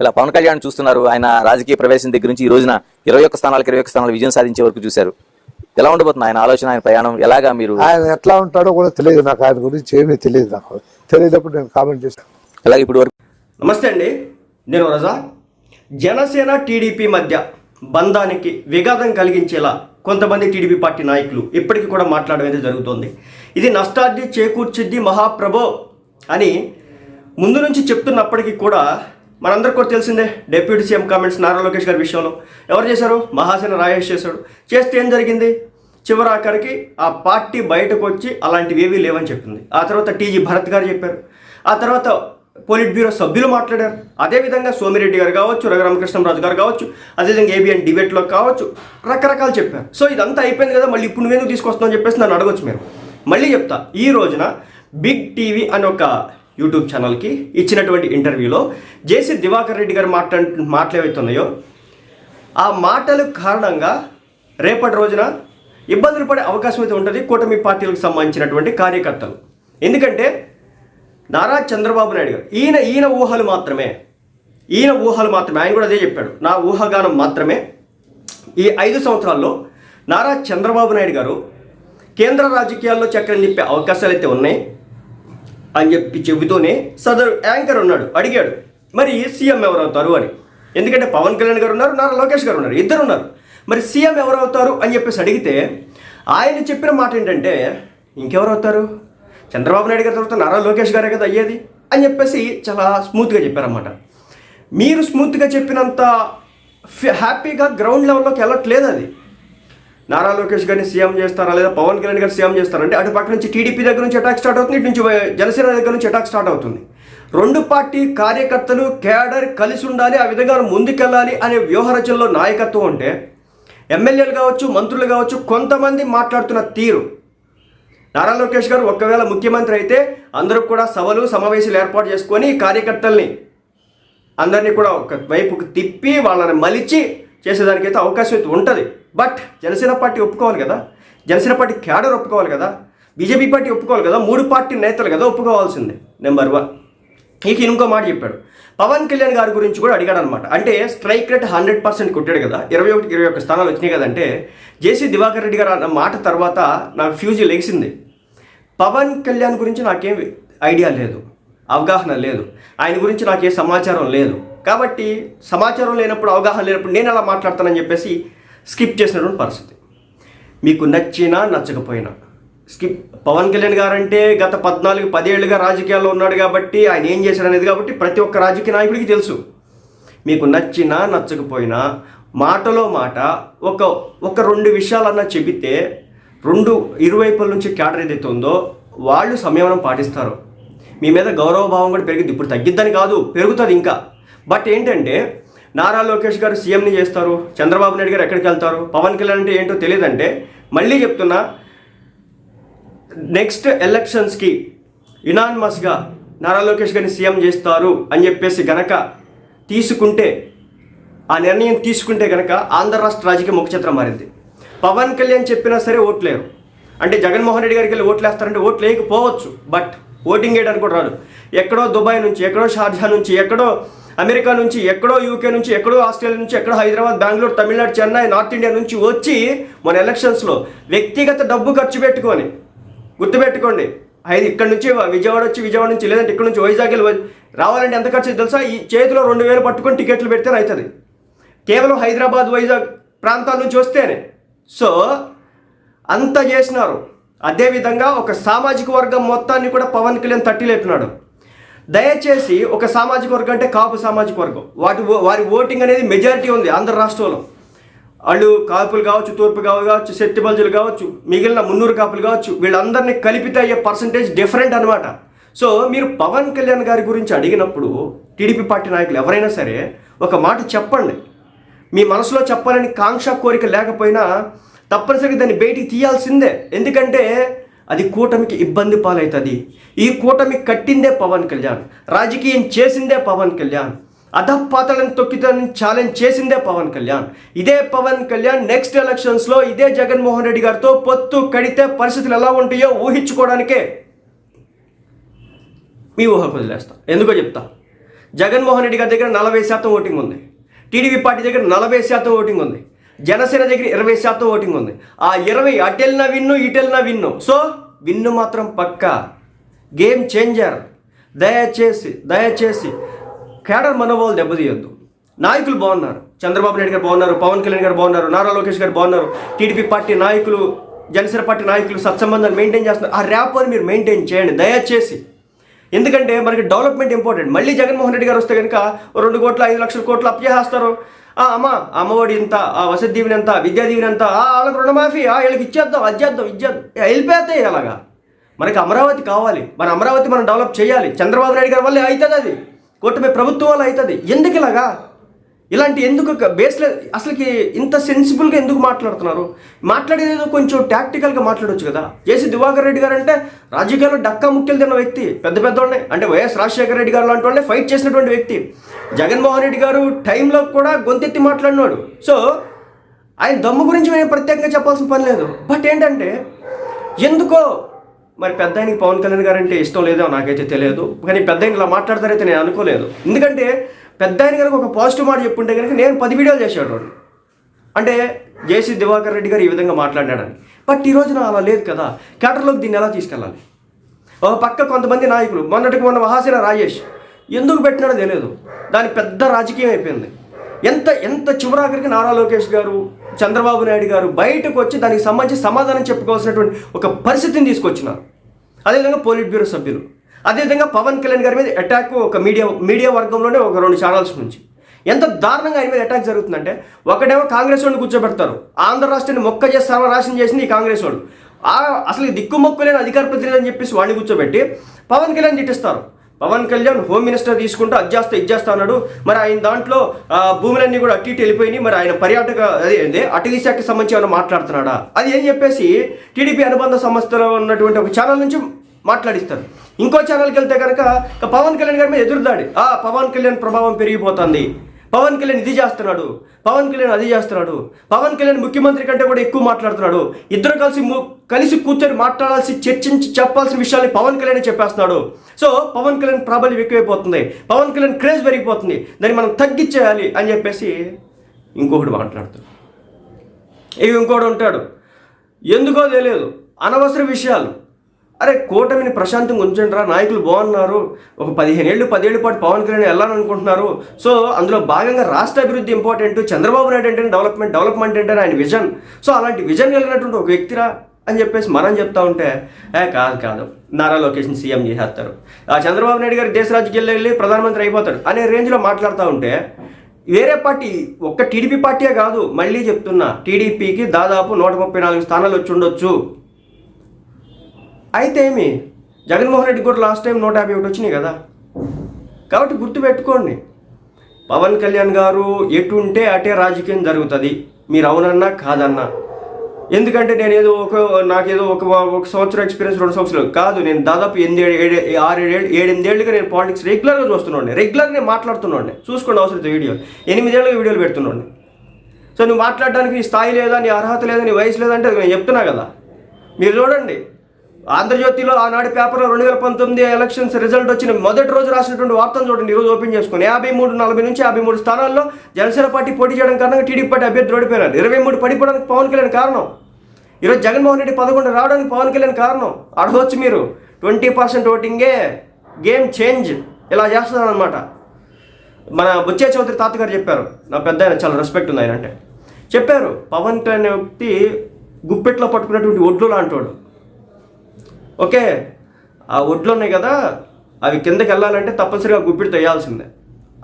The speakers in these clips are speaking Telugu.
ఇలా పవన్ కళ్యాణ్ చూస్తున్నారు. ఆయన రాజకీయ ప్రవేశం దగ్గర నుంచి ఈ రోజున ఇరవై ఒక్క స్థానాలకు ఇరవై ఒక్క స్థానాలు విజయం సాధించే వరకు చూశారు. ఎలా ఉండబోతుంది ఆయన ఆలోచన ఆయన ప్రయాణం? ఎలాగా మీరు ఆయన ఎట్లా ఉంటాడో కూడా తెలియదు నాకు. ఆయన గురించి ఏమీ తెలియదు నాకు. తెలియనప్పుడు నేను కామెంట్ చేశాను ఎలాగ ఇప్పుడు వరకు నమస్తే అండి. నేను రజా. జనసేన టీడీపీ మధ్య బంధానికి విఘాతం కలిగించేలా కొంతమంది టీడీపీ పార్టీ నాయకులు ఇప్పటికీ కూడా మాట్లాడడం అయితే జరుగుతోంది. ఇది నష్టాన్ని చేకూర్చిద్ది మహాప్రభో అని ముందు నుంచి చెప్తున్నప్పటికీ కూడా మనందరికీ కూడా తెలిసిందే deputy CM comments Nara Lokesh గారి విషయంలో. ఎవరు చేశారు? మహాసేన రాయేష్ చేశాడు. చేస్తే ఏం జరిగింది? చివరాఖరికి ఆ పార్టీ బయటకు వచ్చి అలాంటివి ఏవీ లేవని చెప్పింది. ఆ తర్వాత టీజీ భరత్ గారు చెప్పారు. ఆ తర్వాత పోలిట్ బ్యూరో సభ్యులు మాట్లాడారు. అదేవిధంగా సోమిరెడ్డి గారు కావచ్చు రఘురామకృష్ణరాజు గారు కావచ్చు అదేవిధంగా ఏబిఎన్ డిబేట్లో కావచ్చు రకరకాలు చెప్పారు. సో ఇదంతా అయిపోయింది కదా మళ్ళీ ఇప్పుడు నువ్వేందుకు తీసుకొస్తున్నావు అని చెప్పేసి నన్ను అడగొచ్చు మీరు. మళ్ళీ చెప్తా. ఈ రోజున బిగ్ టీవీ అని ఒక యూట్యూబ్ ఛానల్కి ఇచ్చినటువంటి ఇంటర్వ్యూలో జేసీ దివాకర్ రెడ్డి గారు మాట్లా మాటలు ఆ మాటలు కారణంగా రేపటి రోజున ఇబ్బందులు పడే అవకాశం అయితే ఉంటుంది కూటమి పార్టీలకు సంబంధించినటువంటి కార్యకర్తలు. ఎందుకంటే నారా చంద్రబాబు నాయుడు గారు ఈయన ఈయన ఊహలు మాత్రమే ఈయన ఊహలు మాత్రమే ఆయన కూడా అదే చెప్పాడు నా ఊహాగానం మాత్రమే. ఈ ఐదు సంవత్సరాల్లో నారా చంద్రబాబు నాయుడు గారు కేంద్ర రాజకీయాల్లో చక్రం నిప్పే అవకాశాలు అయితే ఉన్నాయి. అని చెప్పి చెబుతూనే సదరు యాంకర్ ఉన్నాడు అడిగాడు. మరి సీఎం ఎవరు అవుతారు అని. ఎందుకంటే పవన్ కళ్యాణ్ గారు ఉన్నారు నారా లోకేష్ గారు ఉన్నారు ఇద్దరు ఉన్నారు. మరి సీఎం ఎవరు అవుతారు అని చెప్పేసి అడిగితే ఆయన చెప్పిన మాట ఏంటంటే ఇంకెవరు అవుతారు చంద్రబాబు నాయుడు గారి తర్వాత నారా లోకేష్ గారే కదా అయ్యేది? అని చెప్పేసి చాలా స్మూత్గా చెప్పారన్నమాట. మీరు స్మూత్గా చెప్పినంత హ్యాపీగా గ్రౌండ్ లెవెల్లోకి వెళ్ళట్లేదు అది. నారా లోకేష్ గారిని సీఎం చేస్తారా లేదా పవన్ కళ్యాణ్ గారు సీఎం చేస్తారా? అంటే అటు పక్క నుంచి టీడీపీ దగ్గర నుంచి అటాక్ స్టార్ట్ అవుతుంది ఇటు నుంచి జనసేన దగ్గర నుంచి అటాక్ స్టార్ట్ అవుతుంది. రెండు పార్టీ కార్యకర్తలు కేడర్ కలిసి ఉండాలి ఆ విధంగా ముందుకెళ్ళాలి అనే వ్యూహరచనలో నాయకత్వం ఉంటే ఎమ్మెల్యేలు కావచ్చు మంత్రులు కావచ్చు కొంతమంది మాట్లాడుతున్న తీరు. నారా లోకేష్ గారు ఒకవేళ ముఖ్యమంత్రి అయితే అందరూ కూడా సభలు సమావేశాలు ఏర్పాటు చేసుకొని కార్యకర్తల్ని అందరినీ కూడా ఒక వైపుకు తిప్పి వాళ్ళని మలిచి చేసేదానికైతే అవకాశం అయితే ఉంటుంది. బట్ జనసేన పార్టీ ఒప్పుకోవాలి కదా? జనసేన పార్టీ క్యాడర్ ఒప్పుకోవాలి కదా? బీజేపీ పార్టీ ఒప్పుకోవాలి కదా? మూడు పార్టీ నేతలు కదా ఒప్పుకోవాల్సిందే. నెంబర్ వన్ ఇక ఇంకో మాట చెప్పాడు. పవన్ కళ్యాణ్ గారి గురించి కూడా అడిగాడు అనమాట అంటే స్ట్రైక్ రేట్ హండ్రెడ్ పర్సెంట్ కొట్టాడు కదా? ఇరవై ఒకటి ఇరవై ఒక్క స్థానాలు వచ్చినాయి కదంటే జేసీ దివాకర్ రెడ్డి గారు అన్న మాట తర్వాత నాకు ఫ్యూజ్ లెగిసింది. పవన్ కళ్యాణ్ గురించి నాకేం ఐడియా లేదు. అవగాహన లేదు. ఆయన గురించి నాకే సమాచారం లేదు. కాబట్టి సమాచారం లేనప్పుడు అవగాహన లేనప్పుడు నేను అలా మాట్లాడతానని చెప్పేసి స్కిప్ చేసినటువంటి పరిస్థితి. మీకు నచ్చినా నచ్చకపోయినా. స్కిప్ పవన్ కళ్యాణ్ గారంటే గత పద్నాలుగు పదేళ్ళుగా రాజకీయాల్లో ఉన్నాడు కాబట్టి ఆయన ఏం చేశాడు అనేది కాబట్టి ప్రతి ఒక్క రాజకీయ నాయకుడికి తెలుసు. మీకు నచ్చినా నచ్చకపోయినా మాటలో మాట ఒక ఒక రెండు విషయాలన్నా చెబితే రెండు ఇరువైపుల నుంచి క్యాడర్ ఏదైతే ఉందో వాళ్ళు సంయమనం పాటిస్తారు. మీ మీద గౌరవ భావం కూడా పెరిగింది. ఇప్పుడు తగ్గిద్దని కాదు పెరుగుతుంది ఇంకా. బట్ ఏంటంటే నారా లోకేష్ గారు సీఎంని చేస్తారు చంద్రబాబు నాయుడు గారు ఎక్కడికి వెళ్తారు పవన్ కళ్యాణ్ అంటే ఏంటో తెలియదంటే మళ్ళీ చెప్తున్నా నెక్స్ట్ ఎలక్షన్స్కి ఇనాన్మస్గా నారా లోకేష్ గారిని సీఎం చేస్తారు అని చెప్పేసి గనక తీసుకుంటే ఆ నిర్ణయం తీసుకుంటే గనక ఆంధ్ర రాష్ట్ర రాజకీయ ముఖచిత్రం మారింది. పవన్ కళ్యాణ్ చెప్పినా సరే ఓట్లేరు. అంటే జగన్మోహన్ రెడ్డి గారికి వెళ్ళి ఓట్లు వేస్తారంటే ఓట్లు వేయకపోవచ్చు బట్ ఓటింగ్ వేయడానికి కూడా రాదు. ఎక్కడో దుబాయ్ నుంచి ఎక్కడో షార్జా నుంచి ఎక్కడో అమెరికా నుంచి ఎక్కడో యూకే నుంచి ఎక్కడో ఆస్ట్రేలియా నుంచి ఎక్కడో హైదరాబాద్ బెంగళూరు తమిళనాడు చెన్నై నార్త్ ఇండియా నుంచి వచ్చి మన ఎలక్షన్స్లో వ్యక్తిగత డబ్బు ఖర్చు పెట్టుకొని గుర్తుపెట్టుకోండి. ఐదు ఇక్కడ నుంచి విజయవాడ వచ్చి విజయవాడ నుంచి లేదంటే ఇక్కడ నుంచి వైజాగ్ వెళ్ళి రావాలంటే ఎంత ఖర్చు తెలుసా? ఈ చేతిలో రెండు వేలు పట్టుకొని టికెట్లు పెడితే అవుతుంది కేవలం హైదరాబాద్ వైజాగ్ ప్రాంతాల నుంచి వస్తేనే. సో అంత చేసినారు. అదేవిధంగా ఒక సామాజిక వర్గం మొత్తాన్ని కూడా పవన్ కళ్యాణ్ తట్టి లేపినాడు దయచేసి ఒక సామాజిక వర్గం అంటే కాపు సామాజిక వర్గం. వాటి వారి ఓటింగ్ అనేది మెజారిటీ ఉంది ఆంధ్ర రాష్ట్రంలో. వాళ్ళు కాపులు కావచ్చు తూర్పు కావు కావచ్చు శెట్టి బల్జులు కావచ్చు మిగిలిన మున్నూరు కాపులు కావచ్చు వీళ్ళందరినీ కలిపితే అయ్యే పర్సంటేజ్ డిఫరెంట్ అనమాట సో మీరు పవన్ కళ్యాణ్ గారి గురించి అడిగినప్పుడు టీడీపీ పార్టీ నాయకులు ఎవరైనా సరే ఒక మాట చెప్పండి. మీ మనసులో చెప్పాలని కాంక్ష కోరిక లేకపోయినా తప్పనిసరిగా దాన్ని బయటికి తీయాల్సిందే. ఎందుకంటే అది కూటమికి ఇబ్బంది పాలవుతుంది ఈ కూటమి కట్టిందే పవన్ కళ్యాణ్ రాజకీయం చేసిందే పవన్ కళ్యాణ్ అధపాతలను తొక్కితని ఛాలెంజ్ చేసిందే పవన్ కళ్యాణ్. ఇదే పవన్ కళ్యాణ్ నెక్స్ట్ ఎలక్షన్స్లో ఇదే జగన్మోహన్ రెడ్డి గారితో పొత్తు కడితే పరిస్థితులు ఎలా ఉంటాయో ఊహించుకోవడానికే మీ ఊహకు వదిలేస్తా. ఎందుకో చెప్తా. జగన్మోహన్ రెడ్డి గారి దగ్గర నలభై శాతం ఓటింగ్ ఉంది. టీడీపీ పార్టీ దగ్గర నలభై శాతం ఓటింగ్ ఉంది. జనసేన దగ్గర ఇరవై శాతం ఓటింగ్ ఉంది. ఆ ఇరవై అటెల్న విన్ను ఇటెల్న విన్ను. సో విన్ను మాత్రం పక్కా. Game changer. దయచేసి దయచేసి. కేడర్ మనోభావాలు దెబ్బతీయొద్దు. నాయకులు బాగున్నారు. చంద్రబాబు నాయుడు గారు బాగున్నారు పవన్ కళ్యాణ్ గారు బాగున్నారు నారా లోకేష్ గారు బాగున్నారు టీడీపీ పార్టీ నాయకులు జనసేన పార్టీ నాయకులు సత్సంబంధాలు మెయింటైన్ చేస్తున్నారు. ఆ ర్యాపోని మీరు మెయింటైన్ చేయండి. దయచేసి. ఎందుకంటే మనకి డెవలప్మెంట్ ఇంపార్టెంట్. మళ్ళీ జగన్మోహన్ రెడ్డి గారు వస్తే కనుక రెండు కోట్ల ఐదు లక్షల కోట్లు అప్ చేస్తారు ఆ అమ్మ అమ్మఒడి ఎంత ఆ వసతి దీవెన ఎంత విద్యా దీవెన ఎంత ఆ వాళ్ళకి రుణమాఫీ ఆ వీళ్ళకి ఇచ్చేద్దాం అది ఇచ్చేద్దాం వెళ్ళిపోతాయి అలాగా మనకి అమరావతి కావాలి. మన అమరావతి మనం డెవలప్ చేయాలి. చంద్రబాబు నాయుడు గారి వల్ల అవుతుంది అది. కూటమి ప్రభుత్వం వల్ల అవుతుంది. ఎందుకు ఇలాగా? ఇలాంటి ఎందుకు బేస్లెస్ అసలుకి ఇంత సెన్సిబుల్గా ఎందుకు మాట్లాడుతున్నారు? మాట్లాడేది కొంచెం టాక్టికల్గా మాట్లాడొచ్చు కదా. జేసీ దివాకర్ రెడ్డి గారు అంటే రాజకీయాల్లో డక్కా ముక్కలు తిన్న వ్యక్తి పెద్ద పెద్ద అంటే వైఎస్ రాజశేఖర రెడ్డి గారు లాంటి వాళ్ళే ఫైట్ చేసినటువంటి వ్యక్తి. జగన్మోహన్ రెడ్డి గారు టైంలో కూడా గొంతెత్తి మాట్లాడినాడు. సో ఆయన దమ్ము గురించి మేము ప్రత్యేకంగా చెప్పాల్సిన పని లేదు. బట్ ఏంటంటే ఎందుకో మరి పెద్ద ఆయనకి పవన్ కళ్యాణ్ గారు అంటే ఇష్టం లేదో నాకైతే తెలియదు. కానీ పెద్ద ఇలా మాట్లాడతారైతే నేను అనుకోలేదు. ఎందుకంటే పెద్ద ఆయన కనుక ఒక పాజిటివ్ మాట చెప్పుంటే కనుక నేను పది వీడియోలు చేశాడు వాడు. అంటే జేసీ దివాకర్ రెడ్డి గారు ఈ విధంగా మాట్లాడాడని బట్ ఈ రోజున అలా లేదు కదా. క్యాటర్లోకి దీన్ని ఎలా తీసుకెళ్ళాలి? ఒక పక్క కొంతమంది నాయకులు మొన్నటికి మొన్న మహాసేన రాజేష్ ఎందుకు పెట్టినాడో తెలియదు. దాని పెద్ద రాజకీయం అయిపోయింది. ఎంత ఎంత చివరాఖరికి నారా లోకేష్ గారు చంద్రబాబు నాయుడు గారు బయటకు వచ్చి దానికి సంబంధించి సమాధానం చెప్పుకోవాల్సినటువంటి ఒక పరిస్థితిని తీసుకొచ్చినారు. అదేవిధంగా పోలిట్ బ్యూరో సభ్యులు. అదేవిధంగా పవన్ కళ్యాణ్ గారి మీద అటాక్ ఒక మీడియా మీడియా వర్గంలోనే ఒక రెండు ఛానల్స్ నుంచి. ఎంత దారుణంగా ఆయన మీద అటాక్ జరుగుతుందంటే ఒకటేమో కాంగ్రెస్ వాడిని కూర్చోబెడతారు. ఆంధ్ర రాష్ట్రాన్ని మొక్క చేసి సర్వనాశనం చేసింది ఈ కాంగ్రెస్ వాళ్ళు ఆ అసలు ఈ లేని అధికార ప్రతినిధి అని చెప్పేసి వాడిని కూర్చోబెట్టి పవన్ కళ్యాణ్ తిట్టిస్తారు. పవన్ కళ్యాణ్ హోమ్ మినిస్టర్ తీసుకుంటూ అది చేస్తా ఇది చేస్తా అన్నాడు. మరి ఆయన దాంట్లో భూములన్నీ కూడా అటు ఇటు వెళ్ళిపోయినాయి. మరి ఆయన పర్యాటక అదే అటవీ శాఖకి సంబంధించి ఏమైనా మాట్లాడుతున్నాడా? అది ఏం చెప్పేసి టీడీపీ అనుబంధ సంస్థలో ఉన్నటువంటి ఒక ఛానల్ నుంచి మాట్లాడిస్తారు ఇంకో ఛానల్కి వెళ్తే కనుక పవన్ కళ్యాణ్ గారి మీద ఎదురుదాడి ఆ పవన్ కళ్యాణ్ ప్రభావం పెరిగిపోతుంది. పవన్ కళ్యాణ్ ఇది చేస్తున్నాడు. పవన్ కళ్యాణ్ అది చేస్తున్నాడు. పవన్ కళ్యాణ్ ముఖ్యమంత్రి కంటే కూడా ఎక్కువ మాట్లాడుతున్నాడు. ఇద్దరు కలిసి కలిసి కూర్చొని మాట్లాడాల్సి చర్చించి చెప్పాల్సిన విషయాన్ని పవన్ కళ్యాణ్ చెప్పేస్తున్నాడు. సో పవన్ కళ్యాణ్ ప్రాబల్యం ఎక్కువైపోతుంది. పవన్ కళ్యాణ్ క్రేజ్ పెరిగిపోతుంది. దాన్ని మనం తగ్గించేయాలి అని చెప్పేసి ఇంకొకటి మాట్లాడుతాడు ఇవి ఇంకోటి ఉంటాడు? ఎందుకో తెలియదు. అనవసర విషయాలు. అరే కూటమిని ప్రశాంతంగా ఉంచండి రా నాయకులు బాగున్నారు. ఒక పదిహేను ఏళ్ళు పదేళ్ళు పాటు పవన్ కళ్యాణ్ వెళ్ళాలనుకుంటున్నారు సో అందులో భాగంగా రాష్ట్ర అభివృద్ధి ఇంపార్టెంట్ చంద్రబాబు నాయుడు అంటే డెవలప్మెంట్ డెవలప్మెంట్ అంటే ఆయన విజన్. సో అలాంటి విజన్ వెళ్ళినటువంటి ఒక వ్యక్తిరా అని చెప్పేసి మనం చెప్తా ఉంటే ఏ కాదు కాదు. నారా లోకేష్ని సీఎం చేసేస్తారు. ఆ చంద్రబాబు నాయుడు గారు దేశ రాజకీయాల్లో వెళ్ళి ప్రధానమంత్రి అయిపోతాడు అనే రేంజ్లో మాట్లాడుతూ ఉంటే వేరే పార్టీ ఒక్క టీడీపీ పార్టీయే కాదు మళ్ళీ చెప్తున్నా టీడీపీకి దాదాపు నూట ముప్పై నాలుగు స్థానాలు వచ్చి ఉండొచ్చు. అయితే ఏమి? జగన్మోహన్ రెడ్డి కూడా లాస్ట్ టైం నూట యాభై ఒకటి వచ్చినాయి కదా. కాబట్టి గుర్తుపెట్టుకోండి. పవన్ కళ్యాణ్ గారు ఎటు ఉంటే అటే రాజకీయం జరుగుతుంది. మీరు అవునన్నా కాదన్నా. ఎందుకంటే నేను ఏదో ఒక నాకేదో ఒక ఒక సంవత్సరం ఎక్స్పీరియన్స్ రెండు సంవత్సరాలు కాదు. నేను దాదాపు ఎనిమిది ఏడు ఏడు ఆరు ఏడు ఏడెనిమిదేళ్ళుగా నేను పాలిటిక్స్ రెగ్యులర్గా చూస్తున్నాండి రెగ్యులర్గా నేను మాట్లాడుతున్నాండి చూసుకోండి అవసరం వీడియో ఎనిమిదేళ్ళుగా వీడియోలు పెడుతున్నాండి సో నువ్వు మాట్లాడడానికి నీ స్థాయి లేదా నీ అర్హత లేదా నీ వయసు లేదంటే అది నేను చెప్తున్నా కదా. మీరు చూడండి. ఆంధ్రజ్యోతిలో ఆనాడు పేపర్లో రెండు వేల పంతొమ్మిది ఎలక్షన్స్ రిజల్ట్ వచ్చిన మొదటి రోజు రాసినటువంటి వార్తను చూడండి. ఈరోజు ఓపెన్ చేసుకుని యాభై మూడు నలభై నుంచి యాభై మూడు స్థానాల్లో జనసేన పార్టీ పోటీ చేయడం కారణంగా టీడీపీ పార్టీ అభ్యర్థి ఓడిపోయినారు. ఇరవై మూడు పడిపోవడానికి పవన్ కళ్యాణ్ కారణం? ఈరోజు జగన్మోహన్ రెడ్డి పదకొండు రావడానికి పవన్ కళ్యాణ్ కారణం? అడగవచ్చు మీరు. ట్వంటీ పర్సెంట్ ఓటింగే గేమ్ చేంజ్ ఇలా చేస్తున్నారనమాట మన బుచ్చే చౌదరి తాతగారు చెప్పారు. నా పెద్ద ఆయన చాలా రెస్పెక్ట్ ఉంది ఆయన అంటే. చెప్పారు పవన్ కళ్యాణ్ వ్యక్తి గుప్పెట్లో పట్టుకున్నటువంటి ఒడ్లు లాంటోడు. ఓకే ఆ ఒడ్లు ఉన్నాయి కదా అవి కిందకి వెళ్ళాలంటే తప్పనిసరిగా గుప్పిడి తేయాల్సిందే.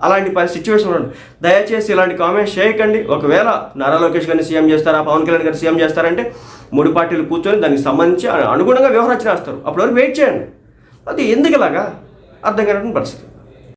అలాంటి పరి సిచ్యువేషన్ ఉండండి దయచేసి ఇలాంటి కామెంట్స్ చేయకండి. ఒకవేళ నారా లోకేష్ గారిని సీఎం చేస్తారా పవన్ కళ్యాణ్ గారిని సీఎం చేస్తారంటే మూడు పార్టీలు కూర్చొని దానికి సంబంధించి అనుగుణంగా వ్యవహరించేస్తారు అప్పటి వరకు వెయిట్ చేయండి. అది ఎందుకు ఇలాగా? అర్థం కానటువంటి పరిస్థితి.